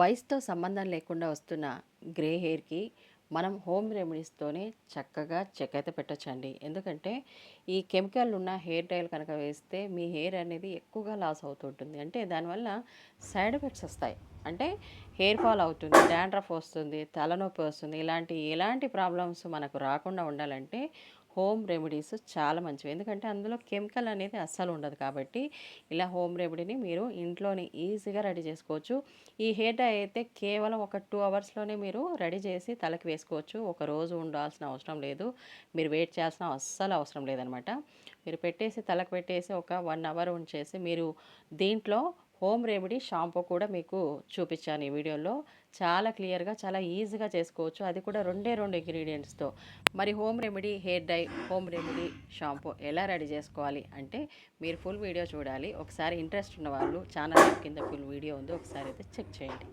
వయసుతో సంబంధం లేకుండా వస్తున్న గ్రే హెయిర్కి మనం హోమ్ రెమెడీస్తోనే చక్కగా చెక్ పెట్టచ్చండి. ఎందుకంటే ఈ కెమికల్ ఉన్న హెయిర్ డైల్ కనుక వేస్తే మీ హెయిర్ అనేది ఎక్కువగా లాస్ అవుతుంటుంది. అంటే దానివల్ల సైడ్ ఎఫెక్ట్స్ వస్తాయి. అంటే హెయిర్ ఫాల్ అవుతుంది డాండ్రఫ్ వస్తుంది తలనొప్పి వస్తుంది. ఇలాంటి ఎలాంటి ప్రాబ్లమ్స్ మనకు రాకుండా ఉండాలంటే హోమ్ రెమెడీస్ చాలా మంచివి. ఎందుకంటే అందులో కెమికల్ అనేది అస్సలు ఉండదు కాబట్టి ఇలా హోమ్ రెమెడీని మీరు ఇంట్లోనే ఈజీగా రెడీ చేసుకోవచ్చు. ఈ హెయిర్ డై అయితే కేవలం ఒక టూ అవర్స్లోనే మీరు రెడీ చేసి తలకి వేసుకోవచ్చు. ఒక రోజు ఉండాల్సిన అవసరం లేదు. మీరు వెయిట్ చేయాల్సిన అస్సలు అవసరం లేదనమాట. మీరు పెట్టేసి తలకు పెట్టేసి ఒక వన్ అవర్ ఉంచేసి మీరు దీంట్లో హోమ్ రెమెడీ షాంపూ కూడా మీకు చూపించాను ఈ వీడియోలో. చాలా క్లియర్గా చాలా ఈజీగా చేసుకోవచ్చు. అది కూడా రెండే రెండు ఇంగ్రీడియంట్స్తో. మరి home remedy hair dye home remedy shampoo ఎలా రెడీ చేసుకోవాలి అంటే మీరు ఫుల్ వీడియో చూడాలి. ఒకసారి ఇంట్రెస్ట్ ఉన్న వాళ్ళు ఛానల్ కింద ఫుల్ వీడియో ఉంది ఒకసారి అయితే చెక్ చేయండి.